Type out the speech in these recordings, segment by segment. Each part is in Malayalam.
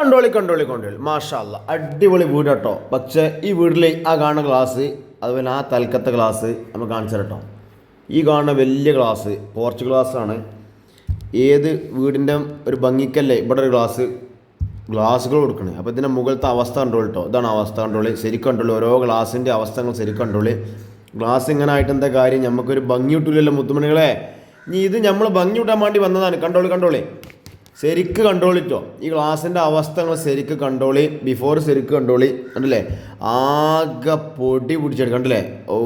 കണ്ടോളി കണ്ടോളി കണ്ടോളി. മാഷാല്ല അടിപൊളി വീട് കേട്ടോ പക്ഷേ ഈ വീട്ടിൽ ആ കാണുന്ന ഗ്ലാസ് അതുപോലെ ആ തൽക്കത്ത ഗ്ലാസ് നമ്മൾ കാണിച്ചു കേട്ടോ ഈ കാണുന്ന വലിയ ഗ്ലാസ് പോർച്ച് ഗ്ലാസ് ആണ്. ഏത് വീടിന്റെ ഒരു ഭംഗിക്കല്ലേ ഇവിടെ ഒരു ഗ്ലാസ് ഗ്ലാസ്സുകൾ കൊടുക്കണേ. അപ്പോൾ ഇതിന്റെ മുകളിലത്തെ അവസ്ഥ കണ്ടോളി കേട്ടോ ഇതാണ് അവസ്ഥ കണ്ടോളി. ശരിക്കും കണ്ടോളി ഓരോ ഗ്ലാസിന്റെ അവസ്ഥകൾ ശരിക്കും കണ്ടോളി. ഗ്ലാസ് ഇങ്ങനെ ആയിട്ട് എന്താ കാര്യം? നമുക്കൊരു ഭംഗി കിട്ടില്ലല്ലോ മുത്തുമണികളെ. ഇനി ഇത് നമ്മൾ ഭംഗി കിട്ടാൻ വേണ്ടി വന്നതാണ്. കണ്ടോളി കണ്ടോളി. ശരിക്ക് കണ്ടോളിട്ടോ ഈ ഗ്ലാസിന്റെ അവസ്ഥകൾ ശരിക്ക് കണ്ടോളി ബിഫോർ ശരിക്ക് കണ്ടോളി കണ്ടില്ലേ? ആകെ പൊടി പിടിച്ചെടുക്കും കണ്ടില്ലേ? ഓ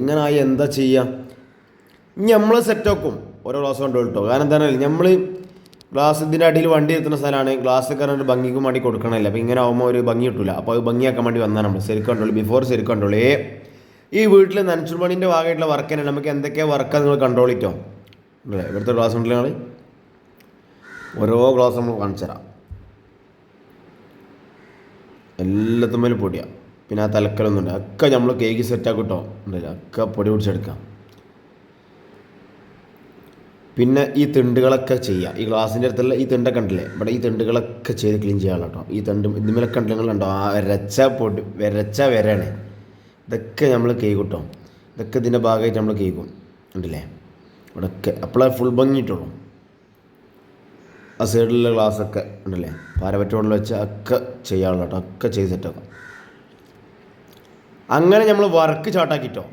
ഇങ്ങനെ ആയി എന്താ ചെയ്യുക ഇനി നമ്മൾ സെറ്റ് ആക്കും ഓരോ ഗ്ലാസ് കണ്ടോളിട്ടോ കാരണം എന്താ നമ്മൾ ഗ്ലാസ് ഇതിന്റെ അടിയിൽ വണ്ടി എത്തുന്ന സ്ഥലമാണ്. ഗ്ലാസ് കാരണം ഒരു ഭംഗിക്കും വേണ്ടി കൊടുക്കണമല്ലോ അപ്പോൾ ഇങ്ങനെ ആകുമ്പോൾ ഒരു ഭംഗി കിട്ടില്ല അപ്പോൾ അത് ഭംഗിയാക്കാൻ വേണ്ടി വന്നാൽ നമ്മൾ ശരിക്ക് കണ്ട്രോൾ ബിഫോർ ശരിക്കും ഏ ഈ വീട്ടിൽ നനച്ചുമണിന്റെ ഭാഗമായിട്ടുള്ള വർക്ക് നമുക്ക് എന്തൊക്കെ വർക്കാണ് നിങ്ങൾ കണ്ടോളിട്ടോ അല്ലേ? ഇവിടുത്തെ ഗ്ലാസ് കണ്ടില്ല നിങ്ങൾ ഓരോ ഗ്ലാസ് നമ്മൾ കാണിച്ചു തരാം. എല്ലാത്തും മേലും പൊടിയാണ് പിന്നെ ആ തലക്കലൊന്നുണ്ട് ഒക്കെ നമ്മൾ കേക്ക് സെറ്റാക്കി കിട്ടോ ഉണ്ടല്ലോ. ഒക്കെ പൊടി പിടിച്ചെടുക്കാം പിന്നെ ഈ തിണ്ടുകളൊക്കെ ചെയ്യുക ഈ ഗ്ലാസിന്റെ അടുത്തുള്ള ഈ തിണ്ടൊക്കെ ഉണ്ടല്ലേ? ഇവിടെ ഈ തിണ്ടുകളൊക്കെ ചെയ്ത് ക്ലീൻ ചെയ്യാനുള്ള കേട്ടോ ഈ തിണ്ട് ഇതിമേലൊക്കെ ഉണ്ടെങ്കിലുണ്ടോ ആ വരച്ച പൊടി വരച്ച വരാണ് ഇതൊക്കെ നമ്മൾ കേക്ക് കിട്ടും ഇതൊക്കെ ഇതിന്റെ ഭാഗമായിട്ട് നമ്മൾ കേൾക്കും ഉണ്ടല്ലേ? ഇവിടെയൊക്കെ അപ്പോഴേ ഫുൾ ഭംഗിയിട്ടുള്ളൂ ആ സൈഡിലുള്ള ഗ്ലാസ്സൊക്കെ ഉണ്ടല്ലേ? പാരപറ്റോണിൽ വെച്ച് ഒക്കെ ചെയ്യാനുള്ള കേട്ടോ ഒക്കെ ചെയ്ത് സെറ്റാക്കാം അങ്ങനെ നമ്മൾ വർക്ക് ചാട്ടാക്കിട്ടോ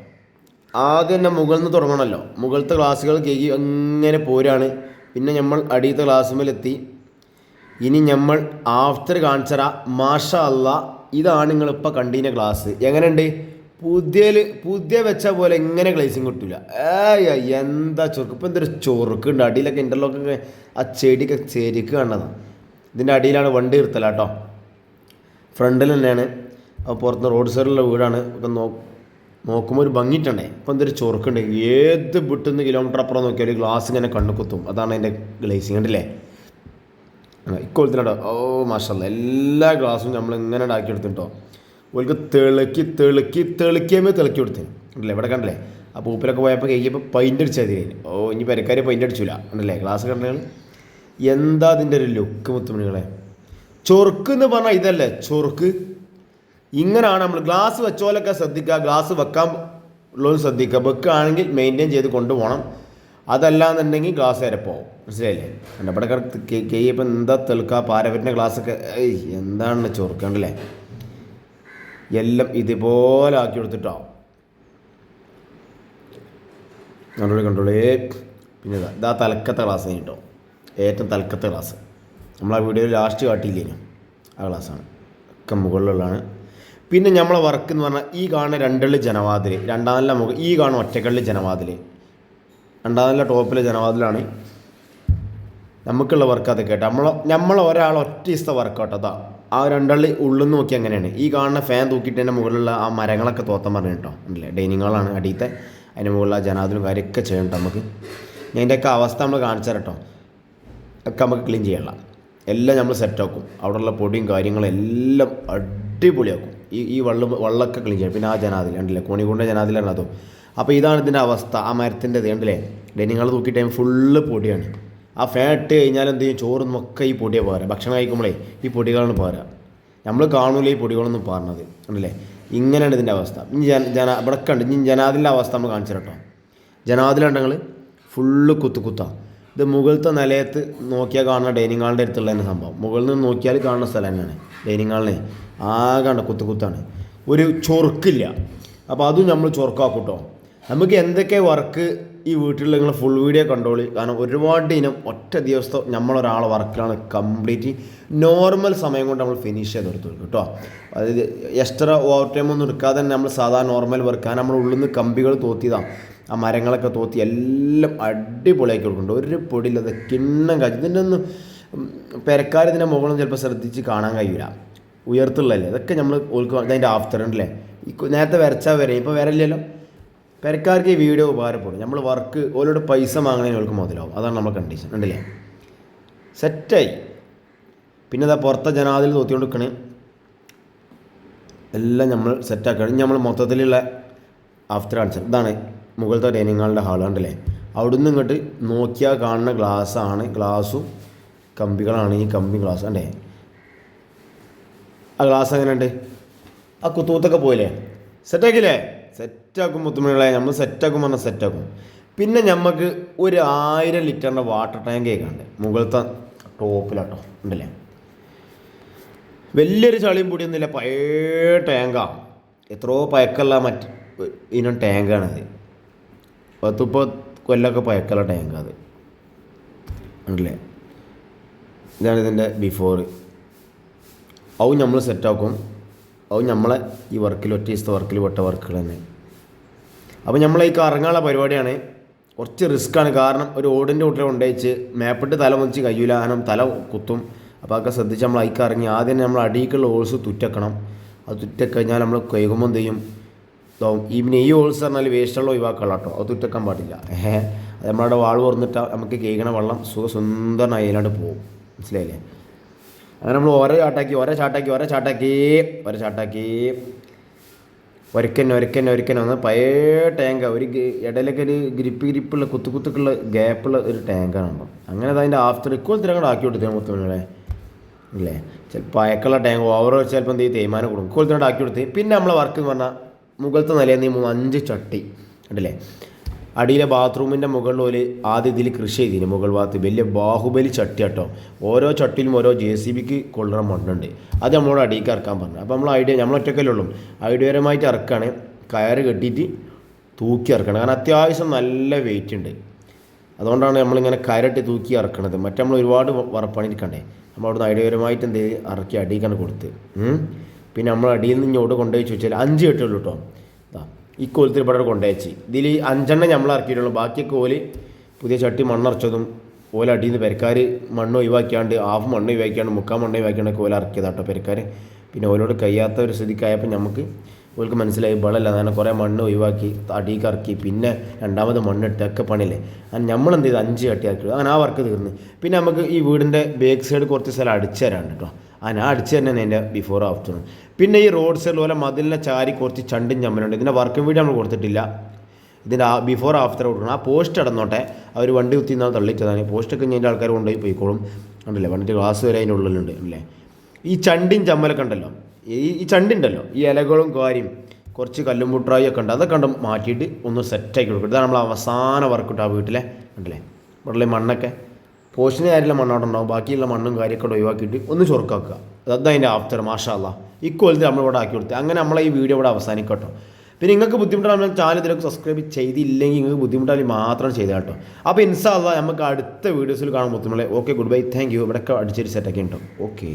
ആദ്യം തന്നെ മുകളിൽ നിന്ന് തുടങ്ങണമല്ലോ മുകളിലത്തെ ഗ്ലാസ്സുകൾ കേക്ക് അങ്ങനെ പോരാണ് പിന്നെ നമ്മൾ അടിയത്തെ ക്ലാസ്സുമേലെത്തി ഇനി നമ്മൾ ആഫ്റ്റർ കാണിച്ചറ മാഷ അല്ല ഇതാണ് നിങ്ങളിപ്പോൾ കണ്ടീന ഗ്ലാസ് എങ്ങനെയുണ്ട്? പുതിയ പുതിയ വെച്ച പോലെ എങ്ങനെ ഗ്ലേസിങ് കിട്ടില്ല ഏയ് എന്താ ചൊറുക്ക്? ഇപ്പം എന്തൊരു ചൊറുക്കുണ്ട്. അടിയിലൊക്കെ ഇന്റർലോക്കൊക്കെ ആ ചെടിയൊക്കെ ചെരിക്ക് കണ്ടത്. ഇതിന്റെ അടിയിലാണ് വണ്ടി നിർത്തല കേട്ടോ ഫ്രണ്ടിൽ തന്നെയാണ് അപ്പോൾ പുറത്ത് റോഡ് സൈഡിലുള്ള വീടാണ്. ഇപ്പം നോ നോക്കുമ്പോൾ ഒരു ഭംഗിട്ടുണ്ടേ ഇപ്പം എന്തൊരു ചൊറുക്കുണ്ട്. ഏത് വിട്ടുന്ന കിലോമീറ്റർ അപ്പുറം നോക്കിയാൽ ഗ്ലാസ് ഇങ്ങനെ കണ്ണു കുത്തും. അതാണ് അതിന്റെ ഗ്ലേസിങ്. ഉണ്ടല്ലേ ഇക്കോളത്തിനോ ഓ മാഷല്ല എല്ലാ ഗ്ലാസും നമ്മൾ ഇങ്ങനെ ഉണ്ടാക്കി ഓൾക്ക് തെളുക്കി തെളുക്കി തെളുക്കിയമേ തിളക്കി കൊടുത്തേ. ഉണ്ടല്ലേ ഇവിടെ കണ്ടല്ലേ? ആ പൂപ്പിലൊക്കെ പോയപ്പോൾ കഴിക്കുമ്പോൾ പൈന്റ് അടിച്ചാൽ മതി. ഓ ഇനി പെരക്കാർ പൈന്റ് അടിച്ചില്ല ഉണ്ടല്ലേ ഗ്ലാസ് കണ്ടാണ് എന്താ അതിന്റെ ഒരു ലുക്ക് മുത്തുമണികളെ ചൊറുക്ക് എന്ന് പറഞ്ഞാൽ ഇതല്ലേ? ചൊറുക്ക്. ഇങ്ങനെയാണ് നമ്മൾ ഗ്ലാസ് വെച്ചോലൊക്കെ ശ്രദ്ധിക്കുക ഗ്ലാസ് വെക്കാൻ ഉള്ളതും ശ്രദ്ധിക്കുക വെക്കുകയാണെങ്കിൽ മെയിന്റെയിൻ ചെയ്ത് കൊണ്ടുപോകണം അതല്ലാന്നുണ്ടെങ്കിൽ ഗ്ലാസ് വരെ പോകും മനസ്സിലായില്ലേ? എന്റെ പടക്കാർ കെയ്യപ്പം എന്താ തെളുക്കുക പാരവറ്റിന്റെ ഗ്ലാസ്സൊക്കെ എന്താണ് ചൊറുക്കണ്ടല്ലേ എല്ലാം ഇതുപോലെ ആക്കി കൊടുത്തിട്ടാവും കണ്ടോളി കണ്ടോളി. പിന്നെ ഇതാ തലക്കത്തെ ക്ലാസ് കേട്ടോ. ഏറ്റവും തലക്കത്തെ ക്ലാസ് നമ്മൾ ആ വീഡിയോയിൽ ലാസ്റ്റ് കാട്ടിയില്ലേനു ആ ക്ലാസ്സാണ് ഒക്കെ മുകളിലുള്ളതാണ്. പിന്നെ നമ്മളെ വർക്ക് എന്ന് പറഞ്ഞാൽ ഈ കാണുന്ന രണ്ടുള്ളി ജനവാതിൽ രണ്ടാം നില മുഖം ഈ കാണുന്ന ഒറ്റക്കള്ളി ജനവാതിൽ രണ്ടാം നില ടോപ്പിലെ ജനവാതിലാണ്. നമുക്കുള്ള വർക്ക് അതൊക്കെ കേട്ടോ. നമ്മൾ നമ്മൾ ഒരാൾ ഒറ്റ ദിവസത്തെ വർക്കൗട്ട് അതാ ആ രണ്ടള്ളി ഉള്ളിൽ നോക്കി അങ്ങനെയാണ്. ഈ കാണുന്ന ഫാൻ തൂക്കിയിട്ട് തന്നെ മുകളിലുള്ള ആ മരങ്ങളൊക്കെ തോത്തം പറഞ്ഞു കേട്ടോ അല്ലേ ഡൈനിങ് ഹാളാണ് അടിയത്തെ അതിന് മുകളിൽ ആ ജനാദിനും കാര്യമൊക്കെ ചെയ്യണം നമുക്ക്. ഇതിന്റെയൊക്കെ അവസ്ഥ നമ്മൾ കാണിച്ചു കേട്ടോ. ഒക്കെ നമുക്ക് ക്ലീൻ ചെയ്യണം എല്ലാം നമ്മൾ സെറ്റാക്കും അവിടെയുള്ള പൊടിയും കാര്യങ്ങളും എല്ലാം അടിപൊളിയാക്കും. ഈ ഈ വള്ളം വെള്ളമൊക്കെ ക്ലീൻ ചെയ്യണം പിന്നെ ആ ജനാതിൽ കണ്ടില്ലേ? കോണിക്കൊണ്ട് ജനാതിലാണ് അതും. അപ്പോൾ ഇതാണ് ഇതിന്റെ അവസ്ഥ. ആ മരത്തിന്റെ ഇത് ഡൈനിങ് ഹാൾ തൂക്കിയിട്ട് ഫുള്ള് പൊടിയാണ്. ആ ഫാൻ ഇട്ട് കഴിഞ്ഞാൽ എന്ത് ചെയ്യും? ചോറും ഒക്കെ ഈ പൊടിയെ പോരാ. ഭക്ഷണം കഴിക്കുമ്പോഴേ ഈ പൊടികളാണ് പോരാ. നമ്മൾ കാണൂല ഈ പൊടികളൊന്നും പറഞ്ഞത് ഉണ്ടല്ലേ ഇങ്ങനെയാണ് ഇതിന്റെ അവസ്ഥ. ഇനി ജന ജന ഇവിടെ കണ്ട് ഇനി ജനാതിന്റെ അവസ്ഥ നമ്മൾ കാണിച്ചു കേട്ടോ ജനാതിലുണ്ടെങ്കിൽ ഫുള്ള് കുത്തു കുത്താ. ഇത് മുകളിലത്തെ നിലയത്ത് നോക്കിയാൽ കാണുന്ന ഡൈനിങ് ഹാളിന്റെ അടുത്തുള്ള തന്നെ സംഭവം. മുകളിൽ നിന്ന് നോക്കിയാൽ കാണുന്ന സ്ഥലം തന്നെയാണ് ഡൈനിങ് ഹാളിനെ ആകെ ഉണ്ട് കുത്തു കുത്താണ്. ഒരു ചൊറുക്കില്ല. അപ്പോൾ അതും നമ്മൾ ചൊറുക്കാക്കൂട്ടോ. നമുക്ക് എന്തൊക്കെ വർക്ക് ഈ വീട്ടിൽ നിങ്ങൾ ഫുൾ വീഡിയോ കണ്ടോളി കാരണം ഒരുപാട് ഇനം ഒറ്റ ദിവസത്തെ നമ്മളൊരാളെ വർക്കിലാണ് കംപ്ലീറ്റ് നോർമൽ സമയം കൊണ്ട് നമ്മൾ ഫിനിഷ് ചെയ്ത് കൊടുത്തു കേട്ടോ. അതായത് എക്സ്ട്രാ ഓവർ ടൈം ഒന്നും എടുക്കാതെ തന്നെ നമ്മൾ സാധാരണ നോർമൽ വർക്ക് കാരണം നമ്മൾ ഉള്ളിൽ നിന്ന് കമ്പികൾ തോത്തിയതാണ് ആ മരങ്ങളൊക്കെ തോത്തി എല്ലാം അടിപൊളിയാക്കി കൊടുക്കുന്നുണ്ട്. ഒരു പൊടിയില്ലാതെ കിണ്ണം കാച്ചി ഇതിന്റെ ഒന്നും പെരക്കാർ ഇതിന്റെ മുകളിൽ ചിലപ്പോൾ ശ്രദ്ധിച്ച് കാണാൻ കഴിയില്ല ഉയർത്തുള്ളതല്ലേ? ഇതൊക്കെ നമ്മൾ ഓൾക്ക് അതിന്റെ ആഫ്റ്റർ ഉണ്ടല്ലേ നേരത്തെ വരച്ചാൽ വരെ. ഇപ്പോൾ വരല്ലല്ലോ പെരക്കാർക്ക് ഈ വീഡിയോ ഉപകാരപ്പെടും. നമ്മൾ വർക്ക് ഓരോട് പൈസ വാങ്ങുന്നതിന് ഓൾക്ക് മുതലാവും. അതാണ് നമ്മുടെ കണ്ടീഷൻ ഉണ്ടല്ലേ സെറ്റായി പിന്നെ ഇതാ പുറത്തെ ജനാതിൽ തോത്തിക്കൊണ്ട് നിൽക്കണേ എല്ലാം നമ്മൾ സെറ്റാക്കണം ഇനി നമ്മൾ മൊത്തത്തിലുള്ള ആഫ്റ്റർ ആൻസർ ഇതാണ് മുകളിലത്തെ ഡൈനിങ് ഹാളിന്റെ ഹാൾ കണ്ടല്ലേ അവിടുന്ന് ഇങ്ങോട്ട് നോക്കിയാൽ കാണുന്ന ഗ്ലാസ്സാണ് ഗ്ലാസും കമ്പികളാണ്. ഈ കമ്പി ഗ്ലാസ് അല്ലേ ആ ഗ്ലാസ് എങ്ങനെയുണ്ട്? ആ കുത്തൂത്തൊക്കെ പോയില്ലേ? സെറ്റാക്കില്ലേ സെറ്റാക്കും മുത്തുമണികളെ നമ്മൾ സെറ്റാക്കും പറഞ്ഞാൽ സെറ്റാക്കും. പിന്നെ നമുക്ക് ഒരു ആയിരം ലിറ്ററിന്റെ വാട്ടർ ടാങ്ക് കേൾക്കാണ്ട് മുകളിലത്തെ ടോപ്പിലാട്ടോ ഉണ്ടല്ലേ? വലിയൊരു ചളിയും പൊടിയൊന്നുമില്ല പഴയ ടാങ്കാണ് എത്രയോ പഴക്കമുള്ള മറ്റ് ഇനം ടാങ്കാണത് പത്തുപ്പോൾ കൊല്ലമൊക്കെ പഴക്കമുള്ള ടാങ്കാണ് അത്. ഉണ്ടല്ലേ? ഇതാണ് ഇതിന്റെ ബിഫോർ അതും നമ്മൾ സെറ്റാക്കും. അതും നമ്മളെ ഈ വർക്കിൽ ഒറ്റ ദിവസത്തെ വർക്കിൽ പെട്ട വർക്കുകൾ തന്നെ. അപ്പോൾ നമ്മളെ ഈ കറങ്ങാനുള്ള പരിപാടിയാണ് കുറച്ച് റിസ്ക്കാണ് കാരണം ഒരു ഓടിന്റെ വീട്ടിൽ കൊണ്ടുവച്ച് മേപ്പിട്ട് തല മുതിച്ച് കഴിയൂല കാരണം തല കുത്തും. അപ്പോൾ അതൊക്കെ ശ്രദ്ധിച്ച് നമ്മൾ ഐക്ക് ഇറങ്ങി. ആദ്യം നമ്മൾ അടിയിലുള്ള ഹോൾസ് തുറ്റക്കണം. അത് തുറ്റക്കഴിഞ്ഞാൽ നമ്മൾ കൈകുമ്പോൾ ചെയ്യും? ഈ പിന്നെ ഈ ഹോൾസ് പറഞ്ഞാൽ വേസ്റ്റുള്ള ഒഴിവാക്കുക കേട്ടോ. അത് തുറ്റക്കാൻ പാടില്ല. ഏഹ് നമ്മളവിടെ വാൾ തുറന്നിട്ടാൽ നമുക്ക് കേൾക്കണ വെള്ളം സുഖ അതിനോട് പോകും. മനസ്സിലായില്ലേ? അങ്ങനെ നമ്മൾ ഓരോ ചാട്ടാക്കി ഓരോ ചാട്ടാക്കി ഓരോ ചാട്ടാക്കി ഓരോ ചാട്ടാക്കി. ഒരക്കന്നെ ഒരക്കന്നെ ഒരക്കന്നെ വന്ന് പഴയ ടാങ്കാണ് ഒരു ഇടയിലൊക്കെ ഒരു ഗ്രിപ്പ് ഗ്രിപ്പുള്ള കുത്തു കുത്തുക്കുള്ള ഗ്യാപ്പുള്ള ഒരു ടാങ്കാണ് അപ്പം അങ്ങനെ അത് അതിന്റെ ആഫ്റ്റർ ഇക്കോളത്തിൽ അങ്ങോട്ട് ആക്കി കൊടുത്തേ മുത്തുമണികളെ ഇല്ലേ? ചിലപ്പോൾ അയക്കുള്ള ടാങ്ക് ഓവർ ചിലപ്പോൾ എന്ത് തേയ്മാനം കൊടുക്കും ഇക്കോളത്തിനോട് ആക്കി കൊടുത്ത്. പിന്നെ നമ്മളെ വർക്ക് എന്ന് പറഞ്ഞാൽ മുകളിലത്തെ നിലയിൽ നിന്ന് മൂന്ന് അഞ്ച് ചട്ടി. ഉണ്ടല്ലേ അടിയിലെ ബാത്റൂമിന്റെ മുകളിൽ ഒരു ആദ്യം ഇതിൽ കൃഷി ചെയ്തിന്. മുകൾ ഭാഗത്ത് വലിയ ബാഹുബലി ചട്ടി കേട്ടോ. ഓരോ ചട്ടിലും ഓരോ ജെ സി ബിക്ക് കൊള്ളുന്ന മണ്ണുണ്ട്. അത് നമ്മളോട് അടിയിലേക്ക് ഇറക്കാൻ പറഞ്ഞു. അപ്പോൾ നമ്മൾ ഐഡിയ നമ്മൾ ഒറ്റക്കല്ലേ ഉള്ളൂ. ഐഡിയപരമായിട്ട് ഇറക്കുകയാണ് കയറ് കെട്ടിയിട്ട് തൂക്കി ഇറക്കണം. കാരണം അത്യാവശ്യം നല്ല വെയിറ്റ് ഉണ്ട്. അതുകൊണ്ടാണ് നമ്മളിങ്ങനെ കയറിട്ട് തൂക്കി ഇറക്കണത്. മറ്റേ നമ്മൾ ഒരുപാട് വറപ്പണിയിരിക്കണ്ടേ നമ്മൾ അവിടുന്ന് ഐഡിയപരമായിട്ട് എന്ത് ഇറക്കി അടിയിക്കാണ് കൊടുത്ത്. പിന്നെ നമ്മൾ അടിയിൽ നിന്ന് ഇങ്ങോട്ട് കൊണ്ടുപോയി ചോദിച്ചാൽ അഞ്ച് കെട്ടുള്ളൂ കേട്ടോ ഈ കോലത്തിൽ ഇവിടെ കൊണ്ടുവച്ച് ഇതിൽ അഞ്ചെണ്ണം നമ്മൾ ഇറക്കിയിട്ടുള്ളൂ. ബാക്കിയൊക്കെ ഓൽ പുതിയ ചട്ടി മണ്ണറച്ചതും ഓല അടിയിൽ നിന്ന് പെരക്കാർ മണ്ണ് ഒഴിവാക്കിയാണ്ട് ഹാഫ് മണ്ണ് ഒഴിവാക്കിയാണ്ട് മുക്കാൽ മണ്ണ് ഒഴിവാക്കിയാണ്ട് ഓല ഇറക്കിയതാട്ടോ പെരക്കാർ പിന്നെ ഓലോട് കഴിയാത്ത ഒരു സ്ഥിതിക്കായപ്പോൾ നമുക്ക് ഓൾക്ക് മനസ്സിലായി ബളല്ല. അങ്ങനെ കുറേ മണ്ണ് ഒഴിവാക്കി അടിയിലേക്ക് ഇറക്കി. പിന്നെ രണ്ടാമത് മണ്ണിട്ട് ഒക്കെ പണിയില്ലേ. അങ്ങനെ നമ്മൾ എന്ത് ചെയ്ത്? അഞ്ച് കട്ടി ഇറക്കി. അങ്ങനെ ആ വർക്ക് തീർന്ന്. പിന്നെ നമുക്ക് ഈ വീടിന്റെ ബേക്ക് സൈഡ് കുറച്ച് സ്ഥലം അടിച്ചു തരാണ്ട് കേട്ടോ അങ്ങനെ അടിച്ച് തന്നെ എന്റെ ബിഫോർ ആഫ്റ്റർ പിന്നെ ഈ റോഡ് സൈഡിൽ പോലെ മതിലിനെ ചാരി കുറച്ച് ചണ്ടും ചമ്മലുണ്ട്. ഇതിന്റെ വർക്ക് വീഡിയോ നമ്മൾ കൊടുത്തിട്ടില്ല. ഇതിന്റെ ആ ബിഫോർ ആഫ്റ്റർ കൊടുക്കണം. ആ പോസ്റ്റ് ഇടന്നോട്ടെ അവർ വണ്ടി കുത്തി നിന്നാൽ തള്ളിച്ചതാണ്. പോസ്റ്റൊക്കെ ഞാൻ ആൾക്കാർ കൊണ്ടുപോയി പോയിക്കോളും. ഉണ്ടല്ലേ വണ്ടിന്റെ ഗ്ലാസ് വരെ അതിന്റെ ഉള്ളിലുണ്ട്. അല്ലേ? ഈ ചണ്ടിയും ചമ്മലൊക്കെ ഉണ്ടല്ലോ. ഈ ചണ്ടുണ്ടല്ലോ. ഈ ഇലകളും കാര്യം കുറച്ച് കല്ലും മുട്ടായി ഒക്കെ ഉണ്ട്. അതൊക്കെ കണ്ട് മാറ്റിയിട്ട് ഒന്ന് സെറ്റാക്കി കൊടുക്കും ഇതാണ് നമ്മൾ അവസാന വർക്ക് കിട്ടുക ആ വീട്ടിലെ. ഉണ്ടല്ലേ വീട്ടിലെ മണ്ണൊക്കെ. കാര്യമുള്ള മണ്ണോടെ ഉണ്ടാവും ബാക്കിയുള്ള മണ്ണും കാര്യമൊക്കെ ഒഴിവാക്കിയിട്ട് ഒന്ന് ചൊറുക്കാക്കുക. അതാണ് അതിന്റെ ആഫ്റ്റർ മാഷാല്ല ഇക്കൊല്ലത്തിൽ നമ്മളിവിടെ ആക്കി കൊടുത്ത്. അങ്ങനെ നമ്മളെ ഈ വീഡിയോ ഇവിടെ അവസാനിക്കട്ടോ. പിന്നെ നിങ്ങൾക്ക് ബുദ്ധിമുട്ടാണെങ്കിൽ ചാനൽ ഇതിലൊക്കെ സബ്സ്ക്രൈബ് ചെയ്തില്ലെങ്കിൽ നിങ്ങൾക്ക് ബുദ്ധിമുട്ടാണെങ്കിൽ മാത്രം ചെയ്താൽ കേട്ടോ. അപ്പോൾ ഇൻസാല്ല നമുക്ക് അടുത്ത വീഡിയോസിൽ കാണാൻ ബുദ്ധിമുട്ടുള്ള okay good bye thank you ഇവിടെയൊക്കെ അടിച്ചൊരു സെറ്റൊക്കെ ഉണ്ടോ ഓക്കെ